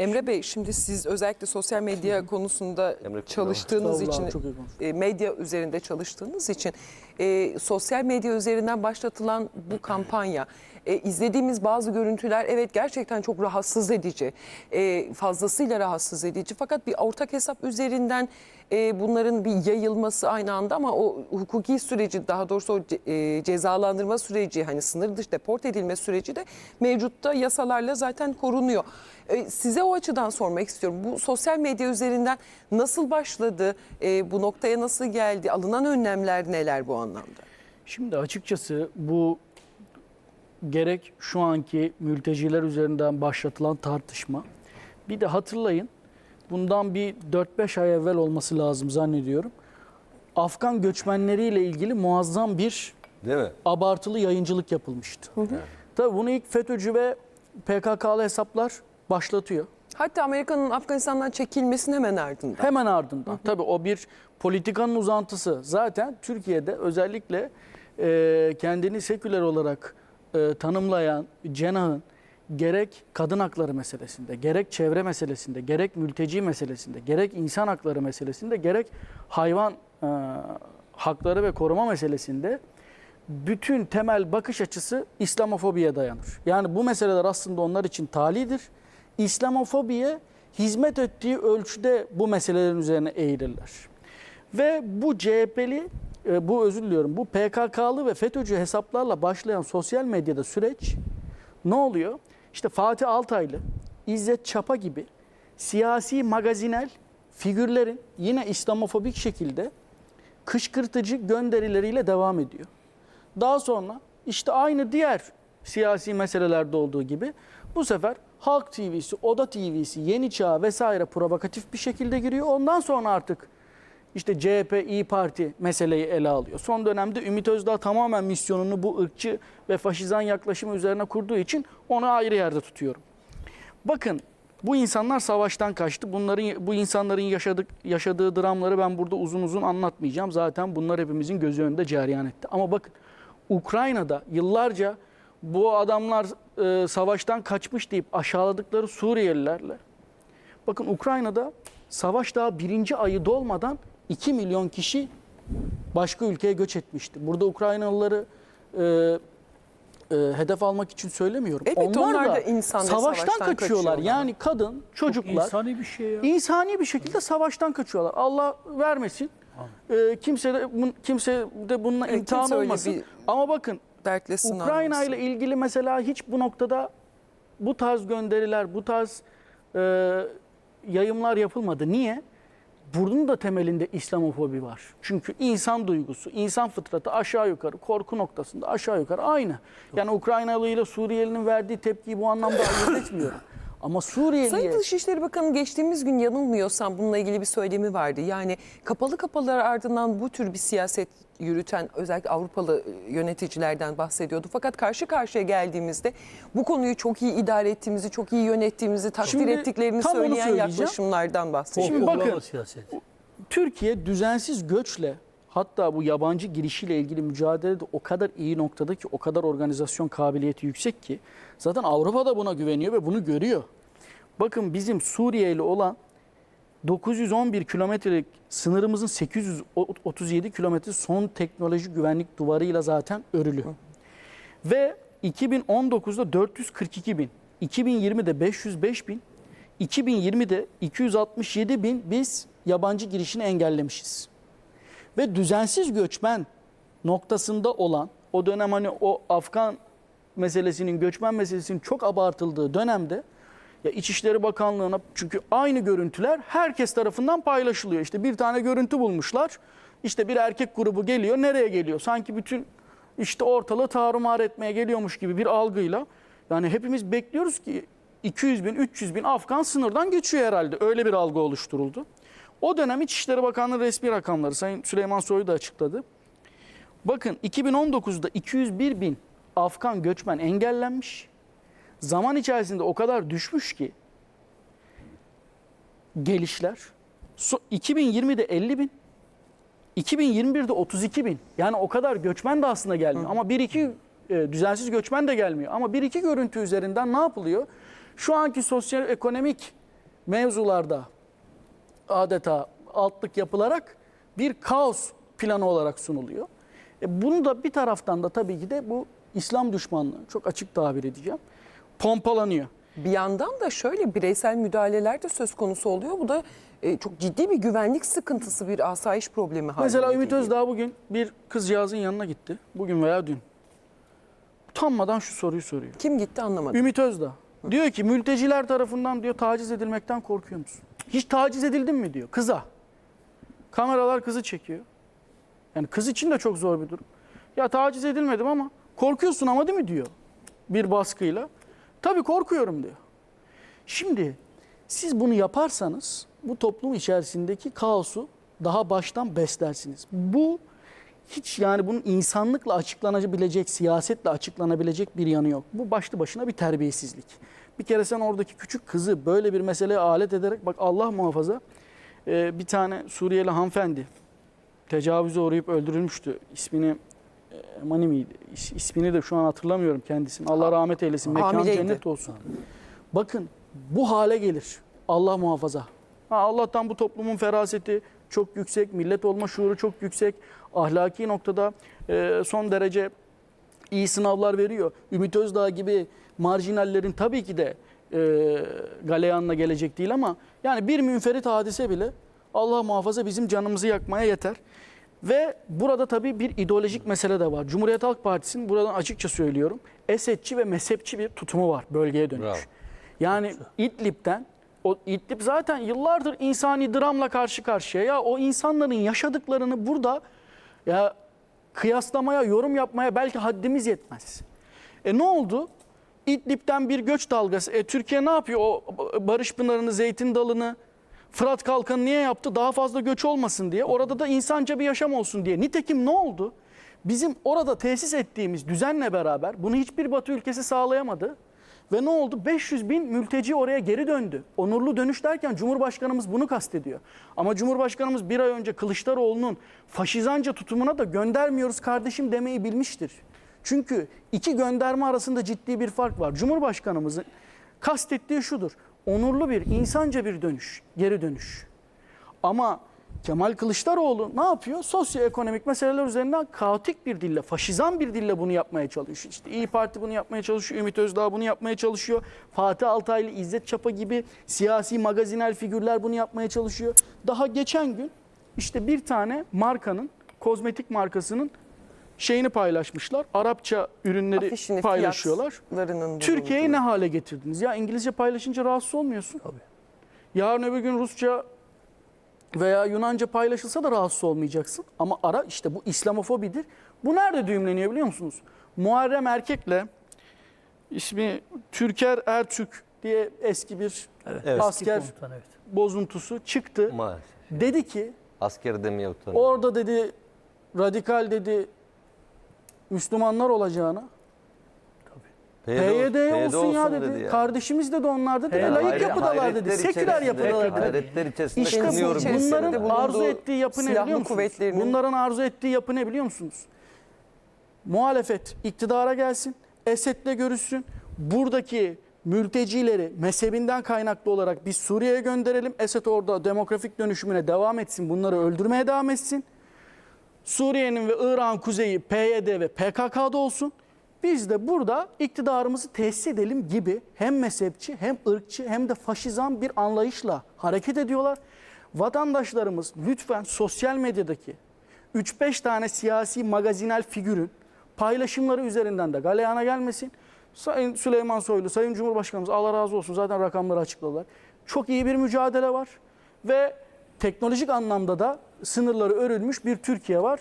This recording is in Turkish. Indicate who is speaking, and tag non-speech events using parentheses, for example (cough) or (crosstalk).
Speaker 1: Emre Bey şimdi siz özellikle sosyal medya konusunda
Speaker 2: Emre
Speaker 1: çalıştığınız için
Speaker 3: çok iyi konuştun.
Speaker 1: e, medya üzerinde çalıştığınız için e, sosyal medya üzerinden başlatılan bu (clears throat) kampanya e, izlediğimiz bazı görüntüler evet gerçekten çok rahatsız edici e, fazlasıyla rahatsız edici fakat bir ortak hesap üzerinden e, bunların bir yayılması aynı anda ama o hukuki süreci daha doğrusu o e, cezalandırma süreci hani sınır dışı deport edilme süreci de mevcutta yasalarla zaten korunuyor. E, Size o açıdan sormak istiyorum. Bu sosyal medya üzerinden nasıl başladı? E, bu noktaya nasıl geldi? Alınan önlemler neler bu anlamda?
Speaker 3: Şimdi açıkçası bu gerek şu anki mülteciler üzerinden başlatılan tartışma. Bir de hatırlayın bundan bir 4-5 ay evvel olması lazım zannediyorum. Afgan göçmenleriyle ilgili muazzam bir
Speaker 2: Değil mi?
Speaker 3: abartılı yayıncılık yapılmıştı. Tabii bunu ilk FETÖ'cü ve PKK'lı hesaplar başlatıyor.
Speaker 1: Hatta Amerika'nın Afganistan'dan çekilmesinin hemen ardından.
Speaker 3: Hemen ardından. Tabii o bir politikanın uzantısı. Zaten Türkiye'de özellikle e, kendini seküler olarak e, tanımlayan cenahın gerek kadın hakları meselesinde, gerek çevre meselesinde, gerek mülteci meselesinde, gerek insan hakları meselesinde, gerek hayvan e, hakları ve koruma meselesinde bütün temel bakış açısı İslamofobiye dayanır. Yani bu meseleler aslında onlar için talidir. İslamofobiye hizmet ettiği ölçüde bu meselelerin üzerine eğilirler. Ve bu CHP'li, e, bu özür diliyorum, bu PKK'lı ve FETÖ'cü hesaplarla başlayan sosyal medyada süreç ne oluyor? İşte Fatih Altaylı, İzzet Çapa gibi siyasi magazinel figürlerin yine İslamofobik şekilde kışkırtıcı gönderileriyle devam ediyor. Daha sonra işte aynı diğer siyasi meselelerde olduğu gibi bu sefer Halk TV'si, Oda TV'si, Yeni Çağ vesaire provokatif bir şekilde giriyor. Ondan sonra artık işte CHP, İyi Parti meseleyi ele alıyor. Son dönemde Ümit Özdağ tamamen misyonunu bu ırkçı ve faşizan yaklaşımı üzerine kurduğu için onu ayrı yerde tutuyorum. Bakın bu insanlar savaştan kaçtı. Bunların bu insanların yaşadık yaşadığı dramları ben burada uzun uzun anlatmayacağım. Zaten bunlar hepimizin gözü önünde cereyan etti. Ama bakın Ukrayna'da yıllarca bu adamlar e, savaştan kaçmış deyip aşağıladıkları Suriyelilerle bakın Ukrayna'da savaş daha birinci ayı dolmadan 2 milyon kişi başka ülkeye göç etmişti. Burada Ukraynalıları e, e, hedef almak için söylemiyorum.
Speaker 1: Evet, onlar da insan ve
Speaker 3: savaştan,
Speaker 1: savaştan
Speaker 3: kaçıyorlar.
Speaker 1: kaçıyorlar.
Speaker 3: Yani kadın, çocuklar
Speaker 4: İnsani bir şey ya.
Speaker 3: insani bir şekilde savaştan kaçıyorlar. Allah vermesin. Ee, kimse de kimse de bununla
Speaker 1: Evet,
Speaker 3: imtihan olmasın.
Speaker 1: bir
Speaker 3: Ama bakın
Speaker 1: Dertlesin
Speaker 3: Ukrayna ile ilgili mesela hiç bu noktada bu tarz gönderiler, bu tarz e, yayımlar yapılmadı. Niye? Bunun da temelinde İslamofobi var. Çünkü insan duygusu, insan fıtratı aşağı yukarı, korku noktasında aşağı yukarı aynı. Yani Ukraynalı ile Suriyelinin verdiği tepkiyi bu anlamda (coughs) ayırt etmiyorum. Ama Suriyeli'ye...
Speaker 1: Sayın Dışişleri Bakanı geçtiğimiz gün yanılmıyorsam bununla ilgili bir söylemi vardı. Yani kapalı kapılar ardından bu tür bir siyaset yürüten özellikle Avrupalı yöneticilerden bahsediyordu. Fakat karşı karşıya geldiğimizde bu konuyu çok iyi idare ettiğimizi, çok iyi yönettiğimizi, takdir
Speaker 3: Şimdi
Speaker 1: ettiklerini söyleyen yaklaşımlardan bahsediyor.
Speaker 3: Şimdi bakın-. Türkiye düzensiz göçle hatta bu yabancı girişiyle ilgili mücadelede o kadar iyi noktada ki o kadar organizasyon kabiliyeti yüksek ki zaten Avrupa da buna güveniyor ve bunu görüyor. Bakın bizim Suriye ile olan 911 kilometrelik sınırımızın 837 kilometre son teknoloji güvenlik duvarıyla zaten örülü. Ve 2019'da 442 bin, 2020'de 505 bin, 2020'de 267 bin biz yabancı girişini engellemişiz. Ve düzensiz göçmen noktasında olan o dönem hani o Afgan meselesinin, göçmen meselesinin çok abartıldığı dönemde ya İçişleri Bakanlığı'na çünkü aynı görüntüler herkes tarafından paylaşılıyor. İşte bir tane görüntü bulmuşlar. İşte bir erkek grubu geliyor. Nereye geliyor? Sanki bütün işte ortalığı tarumar etmeye geliyormuş gibi bir algıyla. Yani hepimiz bekliyoruz ki 200 bin, 300 bin Afgan sınırdan geçiyor herhalde. Öyle bir algı oluşturuldu. O dönem İçişleri Bakanlığı resmi rakamları Sayın Süleyman Soylu da açıkladı. Bakın 2019'da 201 bin Afgan göçmen engellenmiş. Zaman içerisinde o kadar düşmüş ki gelişler. So- 2020'de 50 bin, 2021'de 32 bin. Yani o kadar göçmen de aslında gelmiyor. Ama bir iki e, düzensiz göçmen de gelmiyor. Ama bir iki görüntü üzerinden ne yapılıyor? Şu anki sosyoekonomik mevzularda adeta altlık yapılarak bir kaos planı olarak sunuluyor. E bunu da bir taraftan da tabii ki de bu İslam düşmanlığı çok açık tabir edeceğim pompalanıyor.
Speaker 1: Bir yandan da şöyle bireysel müdahaleler de söz konusu oluyor. Bu da e, çok ciddi bir güvenlik sıkıntısı, bir asayiş problemi haline
Speaker 3: Mesela Ümit. Özdağ bugün bir kızcağızın yanına gitti. Bugün veya dün. Utanmadan şu soruyu soruyor.
Speaker 1: Kim gitti anlamadım.
Speaker 3: Ümit Özdağ. Diyor ki mülteciler tarafından diyor taciz edilmekten korkuyor musun? Hiç taciz edildin mi diyor kıza. Kameralar kızı çekiyor. Yani kız için de çok zor bir durum. Ya taciz edilmedim ama korkuyorsun ama değil mi diyor. Bir baskıyla. Tabii korkuyorum diyor. Şimdi siz bunu yaparsanız bu toplum içerisindeki kaosu daha baştan beslersiniz. Bu hiç yani bunun insanlıkla açıklanabilecek, siyasetle açıklanabilecek bir yanı yok. Bu başlı başına bir terbiyesizlik. Bir kere sen oradaki küçük kızı böyle bir meseleye alet ederek bak Allah muhafaza e, bir tane Suriyeli hanımefendi tecavüze uğrayıp öldürülmüştü. İsmini e, Mani miydi? İs- İsmini de şu an hatırlamıyorum kendisini. Allah rahmet eylesin. Mekan cennet olsun. Bakın bu hale gelir. Allah muhafaza. Ha, Allah'tan bu toplumun feraseti çok yüksek, millet olma şuuru çok yüksek. Ahlaki noktada e, son derece iyi sınavlar veriyor. Ümit Özdağ gibi marjinallerin tabii ki de e, galeyanla gelecek değil ama yani bir münferit hadise bile Allah muhafaza bizim canımızı yakmaya yeter. Ve burada tabii bir ideolojik mesele de var. Cumhuriyet Halk Partisi'nin buradan açıkça söylüyorum. Esedçi ve mezhepçi bir tutumu var bölgeye dönük.
Speaker 2: Bravo.
Speaker 3: Yani İdlib'den o İdlib zaten yıllardır insani dramla karşı karşıya. Ya o insanların yaşadıklarını burada ya kıyaslamaya, yorum yapmaya belki haddimiz yetmez. E ne oldu? İdlib'den bir göç dalgası. E Türkiye ne yapıyor? O Barış Pınarı'nı, Zeytin Dalı'nı, Fırat Kalkanı niye yaptı? Daha fazla göç olmasın diye. Orada da insanca bir yaşam olsun diye. Nitekim ne oldu? Bizim orada tesis ettiğimiz düzenle beraber bunu hiçbir Batı ülkesi sağlayamadı. Ve ne oldu? 500 bin mülteci oraya geri döndü. Onurlu dönüş derken Cumhurbaşkanımız bunu kastediyor. Ama Cumhurbaşkanımız bir ay önce Kılıçdaroğlu'nun faşizanca tutumuna da göndermiyoruz kardeşim demeyi bilmiştir. Çünkü iki gönderme arasında ciddi bir fark var. Cumhurbaşkanımızın kastettiği şudur. Onurlu bir, insanca bir dönüş, geri dönüş. Ama Kemal Kılıçdaroğlu ne yapıyor? Sosyoekonomik meseleler üzerinden kaotik bir dille, faşizan bir dille bunu yapmaya çalışıyor. İşte İyi Parti bunu yapmaya çalışıyor, Ümit Özdağ bunu yapmaya çalışıyor. Fatih Altaylı, İzzet Çapa gibi siyasi magazinel figürler bunu yapmaya çalışıyor. Daha geçen gün işte bir tane markanın, kozmetik markasının şeyini paylaşmışlar. Arapça ürünleri
Speaker 1: Afişini,
Speaker 3: paylaşıyorlar. Türkiye'yi ne hale getirdiniz? Ya İngilizce paylaşınca rahatsız olmuyorsun. Yarın öbür gün Rusça veya Yunanca paylaşılsa da rahatsız olmayacaksın. Ama ara işte bu İslamofobidir. Bu nerede düğümleniyor biliyor musunuz? Muharrem Erkek'le ismi Türker Ertürk diye eski bir
Speaker 2: Evet.
Speaker 3: asker
Speaker 4: Komutan, evet.
Speaker 3: bozuntusu çıktı.
Speaker 2: Maalesef.
Speaker 3: Dedi ki
Speaker 2: Asker demeye utanıyorum.
Speaker 3: orada dedi radikal dedi Müslümanlar olacağına PYD, olsun, ya dedi.
Speaker 2: ya.
Speaker 3: Kardeşimiz dedi onlar dedi.
Speaker 4: Evet,
Speaker 3: Layık
Speaker 2: Hayret-
Speaker 3: yapıdalar dedi.
Speaker 2: hayretler
Speaker 3: Seküler
Speaker 2: içerisinde-
Speaker 3: yapıdalar dedi.
Speaker 2: Hayretler içerisinde
Speaker 3: İşte bu,
Speaker 1: içerisinde
Speaker 2: bunları.
Speaker 3: bunların
Speaker 1: bulunduğu
Speaker 3: arzu ettiği yapı ne
Speaker 1: silahlı
Speaker 3: biliyor musunuz?
Speaker 1: kuvvetlerinin-
Speaker 3: Bunların arzu ettiği yapı ne biliyor musunuz? Muhalefet iktidara gelsin, Esed'le görüşsün. Buradaki mültecileri mezhebinden kaynaklı olarak biz Suriye'ye gönderelim. Esed orada demografik dönüşümüne devam etsin. Bunları öldürmeye devam etsin. Suriye'nin ve Irak'ın kuzeyi PYD ve PKK'da olsun. Biz de burada iktidarımızı tesis edelim gibi hem mezhepçi hem ırkçı hem de faşizan bir anlayışla hareket ediyorlar. Vatandaşlarımız lütfen sosyal medyadaki 3-5 tane siyasi magazinel figürün paylaşımları üzerinden de galeyana gelmesin. Sayın Süleyman Soylu, Sayın Cumhurbaşkanımız Allah razı olsun zaten rakamları açıkladılar. Çok iyi bir mücadele var ve teknolojik anlamda da sınırları örülmüş bir Türkiye var.